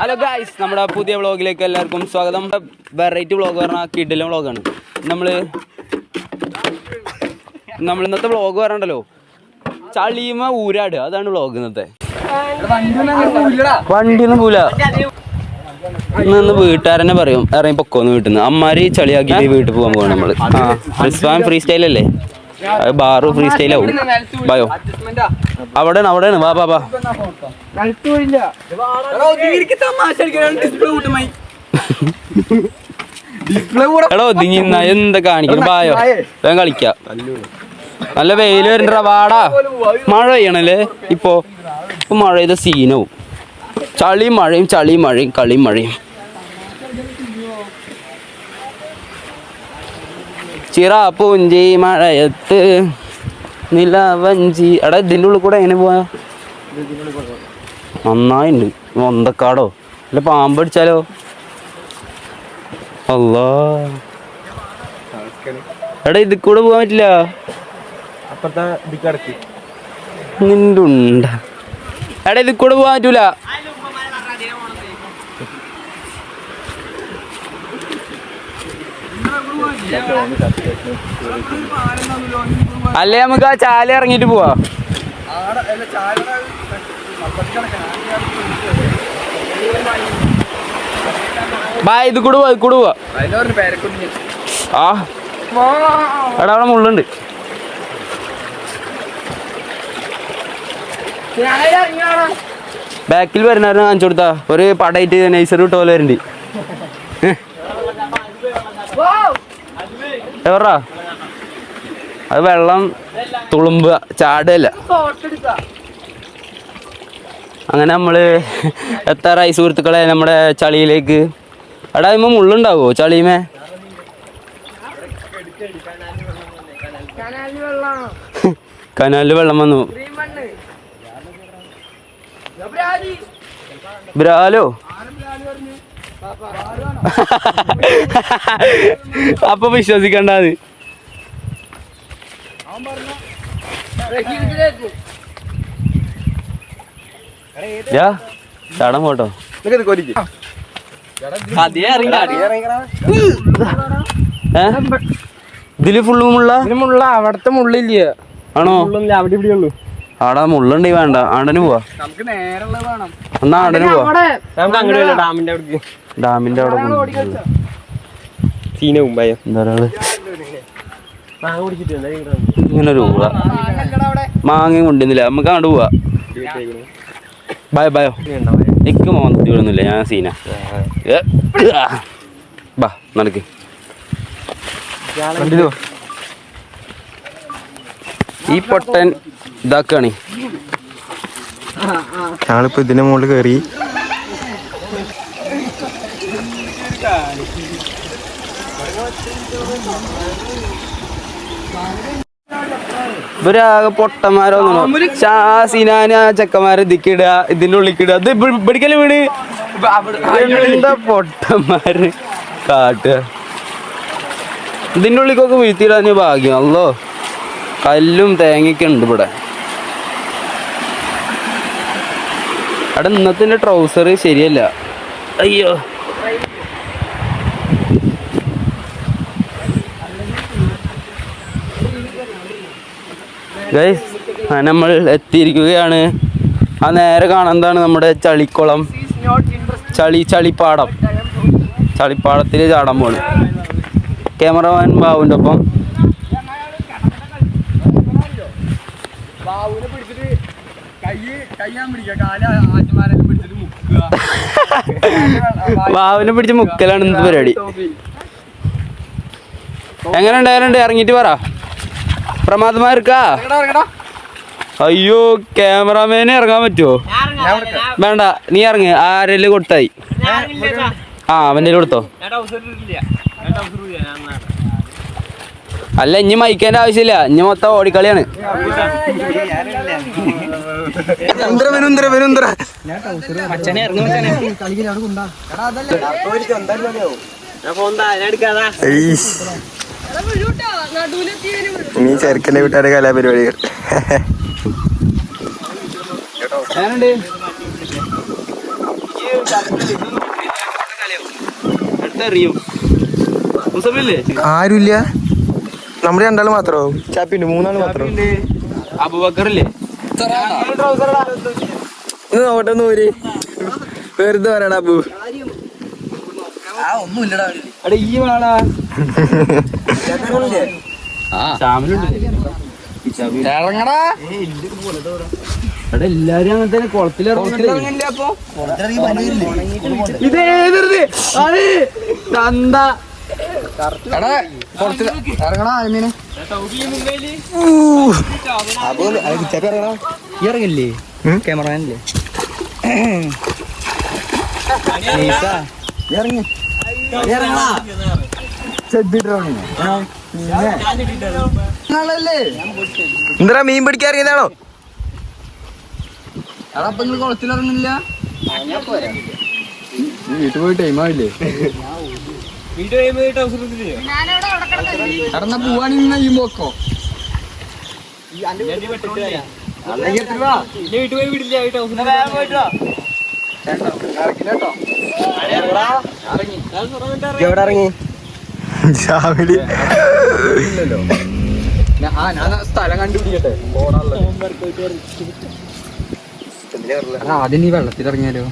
Hello guys നമ്മുടെ പുതിയ വ്ളോഗിലേക്ക് എല്ലാവർക്കും സ്വാഗതം. വെറൈറ്റി വ്ളോഗ് പറഞ്ഞാൽ കിഡിലും വ്ളോഗാണ് നമ്മൾ നമ്മൾ ഇന്നത്തെ വ്ളോഗ് പറയണ്ടല്ലോ ചളീമ ഊരാട്. അതാണ് വ്ളോഗ് ഇന്നത്തെ. വണ്ടിയൊന്നും പോല ഇന്ന് വീട്ടുകാരനെ പറയും. ഇറങ്ങി പൊക്കോന്ന് വീട്ടിൽ നിന്ന് അമ്മാര് ചളിയാക്കി വീട്ടിൽ പോകാൻ പോകണം നമ്മൾ. ഫ്രീ സ്റ്റൈൽ അല്ലേ? അത് ബാറു ഫ്രീ സ്റ്റൈൽ ആവും. ബയോ. അവിടെ അവിടെയാണ് വാ വാ വാ. എടോ ഒതുങ്ങി നിന്നാ. എന്താ കാണിക്കണം? ബായോ. ഞാൻ കളിക്കാം. നല്ല വെയിൽ വരണ്ട വാടാ. മഴ പെയ്യണല്ലേ? ഇപ്പോ ഇപ്പൊ മഴ ചെയ്ത സീനവും ചളിയും മഴയും ചളിയും മഴയും കളിയും മഴയും. ചിറ പൂഞ്ചി മഴയത്ത് നിലവഞ്ചി. എടാ ഇതിന്റെ ഉള്ളിൽ കൂടെ എങ്ങനെ പോവാ? നന്നായിണ്ട്. മൊന്തക്കാടോ. അല്ല പാമ്പടിച്ചാലോ? അല്ലാ എടാ ഇതിൽ കൂടെ പോകാൻ പറ്റില്ല. അപ്പുറത്തെ നിന്റെ ഉണ്ട. എടാ ഇതിൽ കൂടെ പോകാൻ പറ്റൂല. അല്ലേ നമുക്ക് ആ ചാല ഇറങ്ങിട്ട് പോവാ. ബാ ഇത് കൂടെ പോവാ ഇത് കൂടെ പോവാ. ആ എടാ അവിടെ മുള്ളുണ്ട്. ബാക്കിൽ വരുന്നവരെ കാണിച്ചു കൊടുത്താ. ഒരു പടയിട്ട് നൈസർ വിട്ട പോലെ വരുന്നുണ്ട് എവറാ അത് വെള്ളം തുളുമ്പുക ചാടുകയല്ല. അങ്ങനെ നമ്മൾ എത്താറായി സുഹൃത്തുക്കളെ നമ്മുടെ ചളിയിലേക്ക്. എടാ ഇമ്മ മുള്ളുണ്ടാവോ ചളിയുമേ കനാലിൽ വെള്ളം വന്നു. ബ്രാലോ? അപ്പൊ വിശ്വസിക്കണ്ടാന്ന്. ചടം പോട്ടോ. ഇതിൽ ഫുള്ള് മുള്ള? മുള്ള അവിടത്തെ മുള്ളില്ല? ആണോ? മുള്ളില്ല അവിടെ ഇവിടെ ഉള്ളു. ആടാ മുള്ളുണ്ടേ വേണ്ട. ആണ്ടന് പോവാ. നമുക്ക് നേരെയുള്ളത് വേണം. എന്നാ ആണ്ടന് പോവാ? നമുക്ക് അങ്ങോട്ട് വരാം. ഡാമിന്റെ അവിടേക്ക്. ഡാമിന്റെ അവിടെ. സീനവും ഭയം എന്താ ഇങ്ങനെ ഒരു ഊള. മാങ്ങയും കൊണ്ടുവന്നില്ല. നമുക്ക് അങ്ങോട്ട് പോവാ. ബയോ ബയോ എനിക്ക് മോന്തി വിടുന്നില്ല ഞാൻ സീന. ബാ നടക്ക്. ഈ പൊട്ടൻ ഇതാക്കാണ്. ഞങ്ങളിപ്പോ ഇതിന്റെ മുകളിൽ കയറി ഇവരാകെ പൊട്ടന്മാരൊന്നും? ഷാസിനാന് ആ ചെക്കന്മാരെ ഇതിക്കിടുക ഇതിന്റെ ഉള്ളിക്കിടുക ഇത് വീട്? എന്താ പൊട്ടന്മാര്? കാട്ടുക ഇതിന്റെ ഉള്ളിക്കൊക്കെ വീഴ്ത്തിയിടാൻ ഭാഗ്യം. അല്ലോ കല്ലും തേങ്ങയൊക്കെ ഉണ്ട് ഇവിടെ. അവിടെ ഇന്നത്തെ ട്രൗസർ ശരിയല്ല. അയ്യോ. ഗൈസ് നമ്മൾ എത്തിയിരിക്കുകയാണ്. ആ നേരെ കാണുന്നതാണ് നമ്മുടെ ചളിക്കുളം? ചളി ചളിപ്പാടം. ചളിപ്പാടത്തിൽ ചാടാൻ പോണ്. ക്യാമറമാൻ ബാബുവിന്റെ ഒപ്പം. ബാബുവിനെ പിടിച്ച് മുക്കലാണ് ഇന്നത്തെ പരിപാടി. എങ്ങനെ ഉണ്ടായാലുണ്ട് ഇറങ്ങിയിട്ട് പറ. പ്രമാദമാർക്കാ അയ്യോ ക്യാമറാമാനെ ഇറങ്ങാൻ പറ്റുമോ വേണ്ട നീ ഇറങ്ങ്. ആരെല്ലാം കൊടുത്തായി. ആ അവന്റെ കൊടുത്തോ. അല്ല ഇനി മൈക്കേണ്ട ആവശ്യമില്ല. ഇനി മൊത്തം ഓടിക്കളിയാണ്. ഞാൻ ഫോൺ താഴെ കലാപരിപാടികൾ. ഞാനുണ്ട്. വീട്ടുകാരുടെ കലാപരിപാടികൾ ആരുമില്ല. നമ്മുടെ രണ്ടാൾ മാത്രോ ചാപ്പിണ്ട് മൂന്നാൾ മാത്രോ അബുബക്കറില്ലേ? ഇത് നോട്ടെ നൂര് വെറുതെ പറയടാ അബു. അവിടെ ഈ വാളാ ശ്യാമിലുണ്ട് ഇറങ്ങടാ. അവിടെ എല്ലാരും അങ്ങനെ തന്നെ കുളത്തിലിറങ്ങില്ല അപ്പൊ? ഇത് ഏതിരുത് അത് തന്ത. എടാ കുറച്ച് ഇറങ്ങടാ അമീന് ഇറങ്ങില്ലേ? ക്യാമറമാനല്ലേ ഇറങ്ങി. എന്താ മീൻ പിടിക്കാൻ ഇറങ്ങിയതാണോ? അപ്പൊ നിങ്ങൾ കുളത്തിലിറങ്ങില്ല വീട്ടിൽ പോയി ടൈം ആവില്ലേ എടന്നാ പോവാണെങ്കിൽ ഈ പോക്കോ എവിടെ ഇറങ്ങി? ജാമിലി സ്ഥലം കണ്ടുപിടിക്കട്ടെ. ആദ്യം നീ വെള്ളത്തിൽ ഇറങ്ങിയാലോ?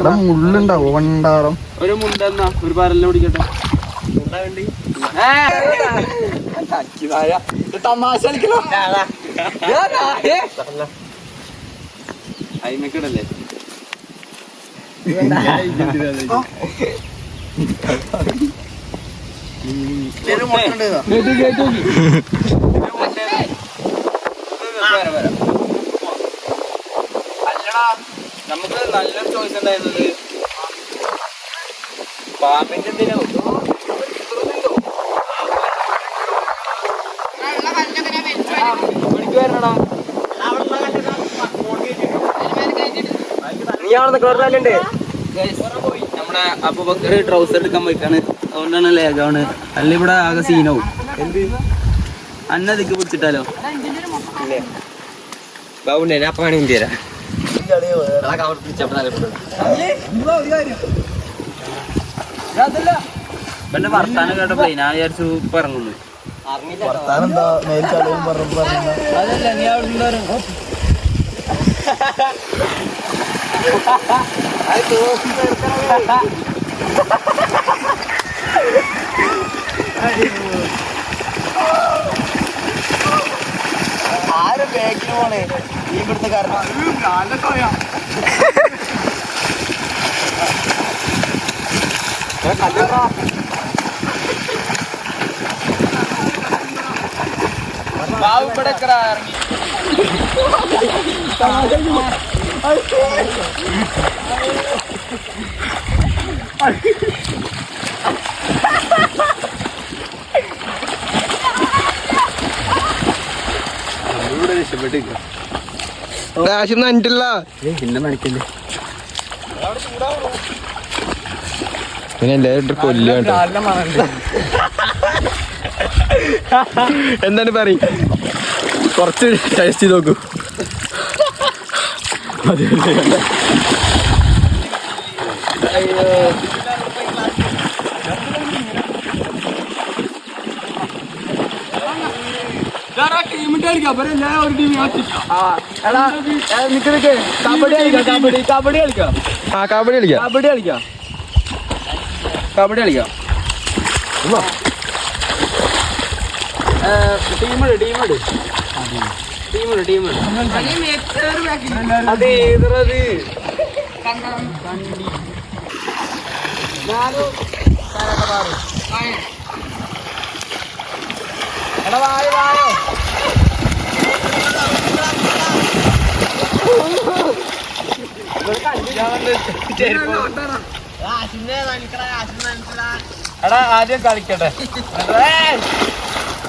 എടാ മുള്ളുണ്ടാവോ വണ്ടാറം ഒരു മുണ്ടെന്നാ ഒരു പരലിനെ പിടിക്കട്ടെ. തമാശ കളിക്കലോ അയിമക്കിടല്ലേ? അല്ലടാ നമുക്ക് നല്ലൊരു ചോയ്സ് ഉണ്ടായിരുന്നത് പാമ്പിന്റെ എന്തിനോ? വരണടാ നീ അവിടെ നിൽക്കുന്നവരുടെ നമ്മുടെ അബുബക്കർ ട്രൗസർ എടുക്കാൻ പോയിക്കാണ്. അതുകൊണ്ടാണ് ലേഖാണ് അല്ല ഇവിടെ ആകെ സീനാവും അന്നതിക്ക് പിടിച്ചിട്ടാലോ? ബാബുണ്ടെ ഞാൻ അപ്പാണ് ഇന്ത്യ തരാം പിന്നെ വർത്താനം കേട്ടപ്പോ ഞാൻ വിചാരിച്ചു ഇപ്പൊ ഇറങ്ങുന്നു അതല്ല നീ അവിടെ നിന്ന് ആരും ബാക്കിൽ പോണേ. ഈ ഇവിടുത്തെ കാരണം. ബാബു ഇവിടെ ഇറങ്ങി? പിന്നെ നനക്കില്ലേ പിന്നെ എല്ലാവരും കൊല്ലുണ്ട് എന്താണ് പറയും? കുറച്ച് ടേസ്റ്റ് ചെയ്ത് നോക്കൂ. കബഡി കളിക്കാം കബഡി കബഡി കളിക്കാം. ആ കബഡി കളിക്കാം. കബഡി കളിക്കാം. കബഡി കളിക്കാം. ടീമിട് ടീമിട്. ടീമിട് ടീമിട്. അത്. ഏതറത്? എടാ വായോ വായോ. എടാ ആദ്യം കളിക്കട്ടെ.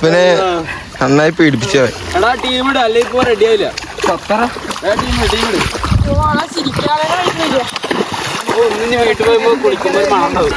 പിന്നെ നന്നായി പേടിപ്പിച്ചോ. എടാ ടീം ഇട അല്ലെ ഇപ്പൊ റെഡി ആയില്ല? ടീം ടീം ഇട് ചിരിക്കാതെ ഒന്നും വീട്ടിൽ പോയപ്പോ കുളിക്കുമ്പോ ഒരു മണം ഉണ്ടാവും.